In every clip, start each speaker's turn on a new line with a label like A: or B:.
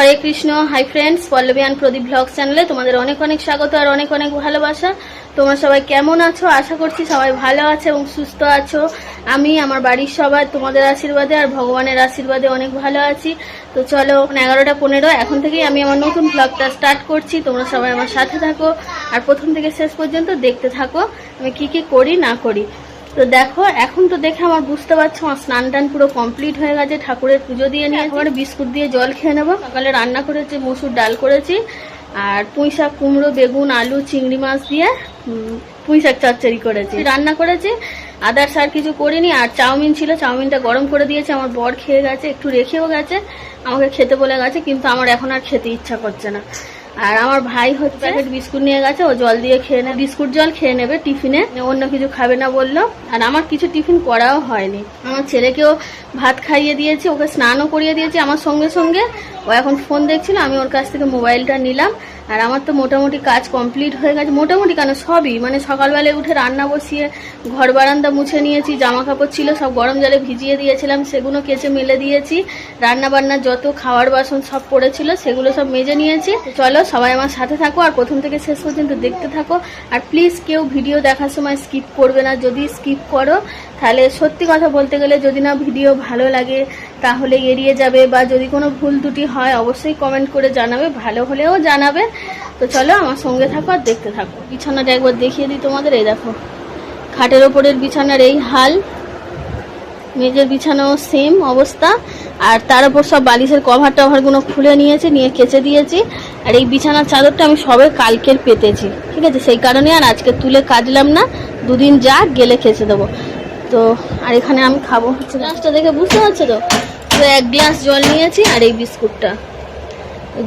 A: Hare Krishna hi friends Pallavi Pradeep blog চ্যানেলে তোমাদের অনেক অনেক স্বাগত আর অনেক অনেক ভালোবাসা। তোমরা সবাই কেমন আছো? আশা করছি সবাই ভালো আছে এবং সুস্থ আছো। আমি, আমার বাড়ির সবাই তোমাদের আশীর্বাদে আর ভগবানের আশীর্বাদে অনেক ভালো আছি। তো চলো, এগারোটা পনেরো, এখন থেকেই আমি আমার নতুন ব্লগটা স্টার্ট করছি। তোমরা সবাই আমার সাথে থাকো আর প্রথম থেকে শেষ পর্যন্ত দেখতে থাকো। আমি কি কি করি, না করি। তো দেখো এখন তো দেখে আমার বুঝতে পারছ আমার স্নান টান পুরো কমপ্লিট হয়ে গেছে ঠাকুরের পুজো দিয়ে নিয়ে একেবারে বিস্কুট দিয়ে জল খেয়ে নেব। সকালে রান্না করেছি মুসুর ডাল করেছি আর পুঁই শাক কুমড়ো বেগুন আলু চিংড়ি মাছ দিয়ে পুঁই শাক চচ্চড়ি করেছি। রান্না করেছি আদার্স আর কিছু করিনি আর চাউমিন ছিল চাউমিনটা গরম করে দিয়েছে আমার বর খেয়ে গেছে একটু রেখেও গেছে আমাকে খেতে বলে গেছে কিন্তু আমার এখন আর খেতে ইচ্ছা করছে না। আর আমার ভাই হচ্ছে প্যাকেট বিস্কুট নিয়ে গেছে ও জল দিয়ে খেয়ে নেবে বিস্কুট জল খেয়ে নেবে টিফিনে। অন্য কিছু খাবে না বলল। আর আমার কিছু টিফিন করাও হয়নি। আমার ছেলেকেও ভাত খাইয়ে দিয়েছি, ওকে স্নানও করিয়ে দিয়েছি আমার সঙ্গে সঙ্গে। ও এখন ফোন দেখছিল, আমি ওর কাছ থেকে মোবাইলটা নিলাম। আর আমার তো মোটামুটি কাজ কমপ্লিট হয়ে গেছে। মোটামুটি কেন? সবই মানে সকালবেলায় উঠে রান্না বসিয়ে, ঘর বারান্দা মুছে নিয়েছি, জামা কাপড় ছিল, সব গরম জলে ভিজিয়ে দিয়েছিলাম, সেগুলো কেচে মেলে দিয়েছি। রান্না বান্না যত খাওয়ার বাসন সব পড়েছিল, সেগুলো সব মেজে নিয়েছি। চলো সবাই আমার সাথে থাকো, আর প্রথম থেকে শেষ পর্যন্ত দেখতে থাকো। আর প্লিজ কেউ ভিডিও দেখার সময় স্কিপ করবে না। যদি স্কিপ করো, তাহলে সত্যি কথা বলতে গেলে যদি না ভিডিও ভালো লাগে, তাহলে এড়িয়ে যাবে বা যদি কোনো ভুল ত্রুটি হয়, অবশ্যই কমেন্ট করে জানাবে, ভালো হলেও জানাবে। তো চলো আমার সঙ্গে থাকো আর দেখতে থাকো। বিছানাটা একবার দেখিয়ে দিই তোমাদের, এই দেখো। খাটের ওপরের বিছানার এই হাল। মেজের বিছানাও সেম অবস্থা। আর তার উপর সব বালিশের কভার টভারগুলো খুলে নিয়েছে, নিয়ে কেচে দিয়েছি। আর এই বিছানার চাদরটা আমি সবে কালকের পেতেছি। ঠিক আছে? সেই কারণে আর আজকে তুলে কাটলাম না। দুদিন যা গেলে কেচে দেবো। তো আর এখানে আমি খাব হচ্ছে গ্লাসটা দেখে বুঝতে পারছ তো? তো এক গ্লাস জল নিয়েছি আর এই বিস্কুটটা।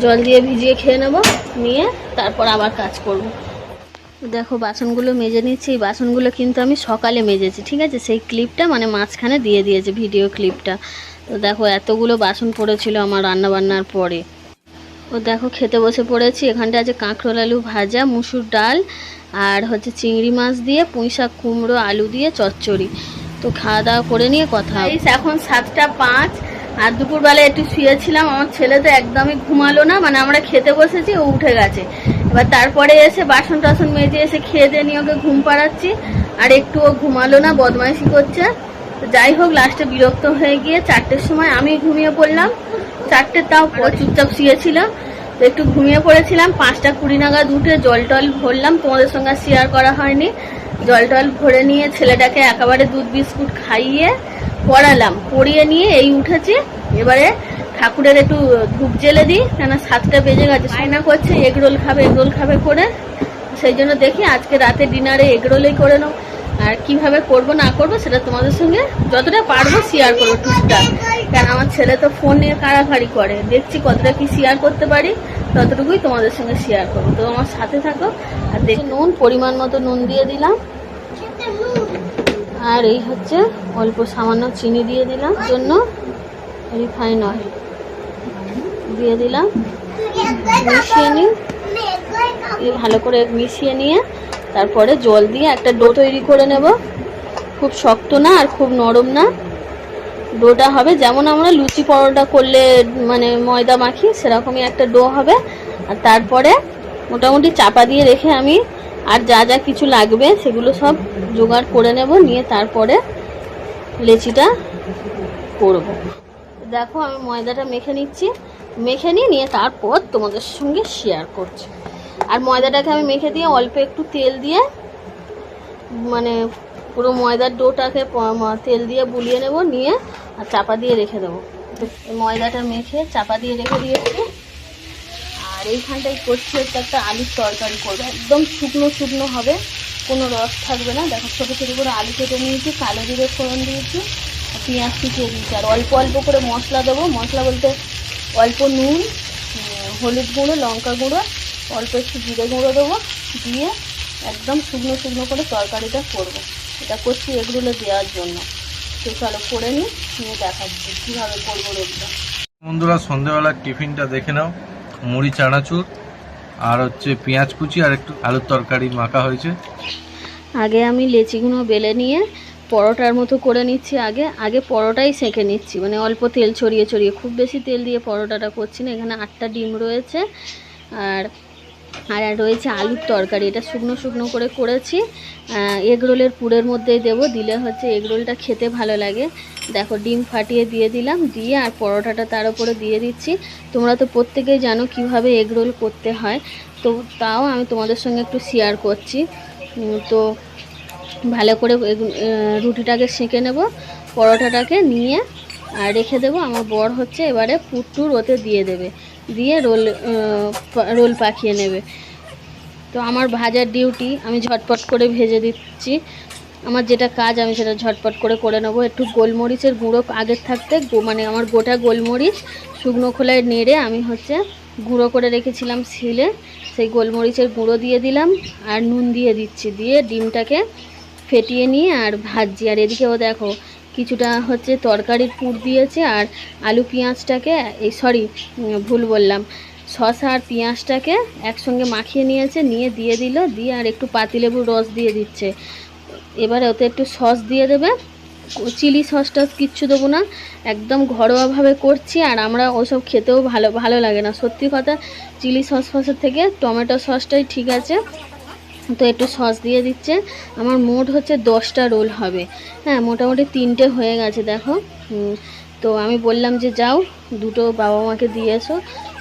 A: জল দিয়ে ভিজিয়ে খেয়ে নেব, নিয়ে তারপর আবার কাজ করব। দেখো, বাসনগুলো মেজে নিচ্ছি। এই বাসনগুলো কিন্তু আমি সকালে মেজেছি, ঠিক আছে? সেই ক্লিপটা মানে মাঝখানে দিয়ে দিয়েছে ভিডিও ক্লিপটা তো দেখো, এতগুলো বাসন পড়েছিল আমার রান্না বান্নার পরে। ও দেখো খেতে বসে পড়েছি। এখানটা আছে কাঁকরোল আলু ভাজা, মুসুর ডাল, আর হচ্ছে চিংড়ি মাছ দিয়ে, পুঁই শাক, কুমড়ো, আলু দিয়ে চচ্চড়ি। তো খাওয়া দাওয়া করে নিয়ে কথা। এখন সাতটা পাঁচ, আর দুপুরবেলা একটু শুয়েছিলাম। আমার ছেলে তো একদমই ঘুমালো না মানে আমরা খেতে বসেছি, ও উঠে গেছে। এবার তারপরে এসে বাসন টাসন মেজে এসে খেয়ে দিয়ে নিয়ে ওকে ঘুম পাড়াচ্ছি। আর একটু ও ঘুমালো না, বদমাইশি করছে। তো যাই হোক লাস্টে বিরক্ত হয়ে গিয়ে চারটের সময় আমি ঘুমিয়ে পড়লাম। চারটে তাও চুপচাপ শুয়েছিল তো একটু ঘুমিয়ে পড়েছিলাম, পাঁচটা কুড়ি নাগাদ উঠে জল টল ভরলাম। তোমাদের সঙ্গে শেয়ার করা হয়নি। জল টল ভরে নিয়ে ছেলেটাকে একেবারে দুধ বিস্কুট খাইয়ে পড়ালাম। পড়িয়ে নিয়ে এই উঠেছি। এবারে ঠাকুরের একটু ধূপ জেলে দিই কেন সাতটা বেজে গেছে। আয়না করছে এগরোল খাবে এগরোল খাবে করে। সেই জন্য দেখি আজকে রাতে ডিনারে এগরোলই করে নেব আর কীভাবে করব না করব সেটা তোমাদের সঙ্গে যতটা পারব শেয়ার করব টুকটাক। কারণ আমার ছেলে তো ফোন নিয়ে কাড়াকাড়ি করে। দেখছি কতটা কি শেয়ার করতে পারি ততটুকুই তোমাদের সঙ্গে শেয়ার করব। তো আমার সাথে থাকো আর দেখি। নুন পরিমাণ মতো নুন দিয়ে দিলাম। আর এই হচ্ছে অল্প সামান্য চিনি দিয়ে দিলাম জন্য। রিফাইন অয়েল দিয়ে দিলাম। মিশিয়ে নিই দিয়ে ভালো করে মিশিয়ে নিয়ে তারপরে জল দিয়ে একটা ডো তৈরি করে নেব। খুব শক্ত না আর খুব নরম না। ডোটা হবে যেমন আমরা লুচি পরোটা করলে মানে ময়দা মাখি সেরকমই একটা ডো হবে। আর তারপরে মোটামুটি চাপা দিয়ে রেখে আমি আর যা যা কিছু লাগবে সেগুলো সব জোগাড় করে নেব, নিয়ে তারপরে লেচিটা করব। দেখো আমি ময়দাটা মেখে নিচ্ছি। মেখে নিয়ে নিয়ে তারপর তোমাদের সঙ্গে শেয়ার করছি। আর ময়দাটাকে আমি মেখে দিয়ে অল্প একটু তেল দিয়ে মানে পুরো ময়দার ডোটাকে তেল দিয়ে বুলিয়ে নেব, নিয়ে আর চাপা দিয়ে রেখে দেবো। ময়দাটা মেখে চাপা দিয়ে রেখে দিয়েছি। আর এইখানটায় করছি হচ্ছে একটা আলুর তরকারি করব। একদম শুকনো শুকনো হবে, কোনো রস থাকবে না। দেখো, ছোটো ছোটো করে আলু কেটে নিয়েছি, কালো জিরে ফোড়ন দিয়েছি পেঁয়াজ কুচিয়ে দিয়েছি। আর অল্প অল্প করে মশলা দেবো। মশলা বলতে অল্প নুন হলুদ গুঁড়ো, লঙ্কা গুঁড়ো অল্প একটু জিরে গুঁড়ো দেবো দিয়ে একদম শুকনো শুকনো করে তরকারিটা করব। এটা করছি এগুলো দেওয়ার জন্য। তো চলো করে নিই নিয়ে দেখাচ্ছি কীভাবে করব রোগটা
B: বন্ধুরা সন্ধ্যেবেলার টিফিনটা দেখে নাও। মুড়ি চানাচুর আর হচ্ছে পেঁয়াজ কুচি আর একটু আলুর তরকারি মাখা হয়েছে।
A: আগে আমি লেচিগুলো বেলে নিয়ে পরোটার মতো করে নিচ্ছি আগে। আগে পরোটাই সেঁকে নিচ্ছি মানে অল্প তেল ছড়িয়ে ছড়িয়ে। খুব বেশি তেল দিয়ে পরোটাটা করছি না এখানে আটটা ডিম রয়েছে। আর আর রয়েছে আলুর তরকারি। এটা শুকনো শুকনো করে করেছি। এগ রোলের পুরের মধ্যেই দেবো। দিলে হচ্ছে এগ রোলটা খেতে ভালো লাগে। দেখো, ডিম ফাটিয়ে দিয়ে দিলাম, দিয়ে আর পরোটাটা তার উপরে দিয়ে দিচ্ছি। তোমরা তো প্রত্যেকেই জানো কীভাবে এগ রোল করতে হয়। তো তাও আমি তোমাদের সঙ্গে একটু শেয়ার করছি। তো ভালো করে রুটিটাকে সেঁকে নেব, পরোটাটাকে নিয়ে আর রেখে দেবো। আমার বর হচ্ছে এবারে পুট্টুর ওতে দিয়ে দেবে। দিয়ে রোল রোল পাকিয়ে নেবে। তো আমার ভাজার ডিউটি, আমি ঝটপট করে ভেজে দিচ্ছি। আমার যেটা কাজ, আমি সেটা ঝটপট করে করে নেব। একটু গোলমরিচের গুঁড়ো আগের থাকতে মানে আমার গোটা গোলমরিচ শুকনো খোলায় নেড়ে আমি হচ্ছে গুঁড়ো করে রেখেছিলাম শিলে। সেই গোলমরিচের গুঁড়ো দিয়ে দিলাম আর নুন দিয়ে দিচ্ছি। দিয়ে ডিমটাকে ফেটিয়ে নিয়ে আর ভাজছি। আর এদিকেও দেখো কিছুটা হচ্ছে তরকারির পুর দিয়েছে আর আলু পেঁয়াজটাকে, এই সরি ভুল বললাম, শসা আর পেঁয়াজটাকে একসঙ্গে মাখিয়ে নিয়েছে, নিয়ে দিয়ে দিল, দিয়ে আর একটু পাতিলেবুর রস দিয়ে দিচ্ছে। এবারে ওতে একটু সস দিয়ে দেবে। চিলি সস টস কিচ্ছু দেবো না, একদম ঘরোয়াভাবে করছি আর আমরা ওসব খেতেও ভালো ভালো লাগে না। সত্যি কথা, চিলি সস ফসের থেকে টমেটো সসটাই ঠিক আছে। তো একটু সস দিয়ে দিচ্ছে আমার মোট হচ্ছে দশটা রোল হবে। হ্যাঁ মোটামুটি তিনটে হয়ে গেছে, দেখো। তো আমি বললাম যে যাও, দুটো বাবা মাকে দিয়ে এসো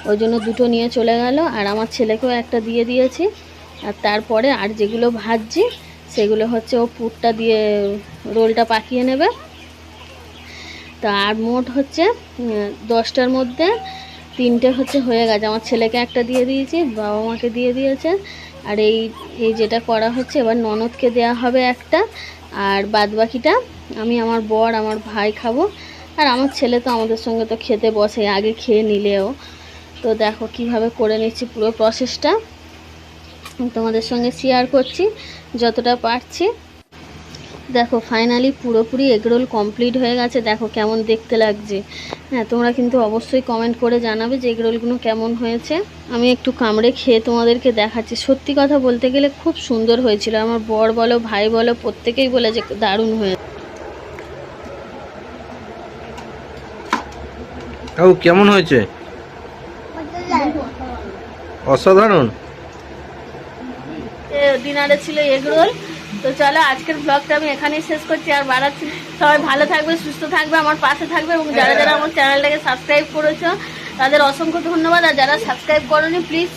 A: ওই জন্য দুটো নিয়ে চলে গেল, আর আমার ছেলেকেও একটা দিয়ে দিয়েছি। আর তারপরে আর যেগুলো ভাজছি, সেগুলো হচ্ছে ও পুরটা দিয়ে রোলটা পাকিয়ে নেবে। তা আর মোট হচ্ছে দশটার মধ্যে তিনটে হচ্ছে হয়ে গেছে। আমার ছেলেকে একটা দিয়ে দিয়েছি, বাবা মাকে দিয়ে দিয়েছে। আর এই এই যেটা করা হচ্ছে, এবার ননদকে দেয়া হবে একটা, আর বাদ বাকিটা আমি আমার বর, আমার ভাই খাব। আর আমার ছেলে তো আমাদের সঙ্গে তো খেতে বসে, আগে খেয়ে নিলেও। তো দেখো কীভাবে করে নিচ্ছি পুরো প্রসেসটা তোমাদের সঙ্গে শেয়ার করছি, যতটা পারছি। দেখো ফাইনালি পুরোপুরি এগরোল কমপ্লিট হয়ে গেছে। দেখো কেমন দেখতে লাগছে। হ্যাঁ তোমরা কিন্তু অবশ্যই কমেন্ট করে জানাবে যে এগরোলগুলো কেমন হয়েছে। আমি একটু কামড়ে খেয়ে তোমাদেরকে দেখাচ্ছি। সত্যি কথা বলতে গেলে খুব সুন্দর হয়েছিল। আমার বর বলো ভাই বলো প্রত্যেকেই বলে যে দারুণ হয়েছে।
B: ও কেমন হয়েছে? অসাধারণ।
A: ডিনারে ছিল এগরোল তো চলো, আজকের ব্লগটা আমি এখানেই শেষ করছি। আর বাড়াচ্ছি সবাই ভালো থাকবে, সুস্থ থাকবে, আমার পাশে থাকবে এবং যারা যারা আমার চ্যানেলটাকে সাবস্ক্রাইব করেছ, তাদের অসংখ্য ধন্যবাদ। আর যারা সাবস্ক্রাইব করোনি প্লিজ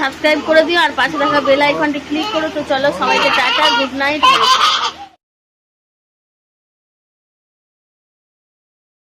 A: সাবস্ক্রাইব করে দিও। আর পাশে থাকা বেল আইকনটি ক্লিক করো। তো চলো, সবাইকে টাটা গুড নাইট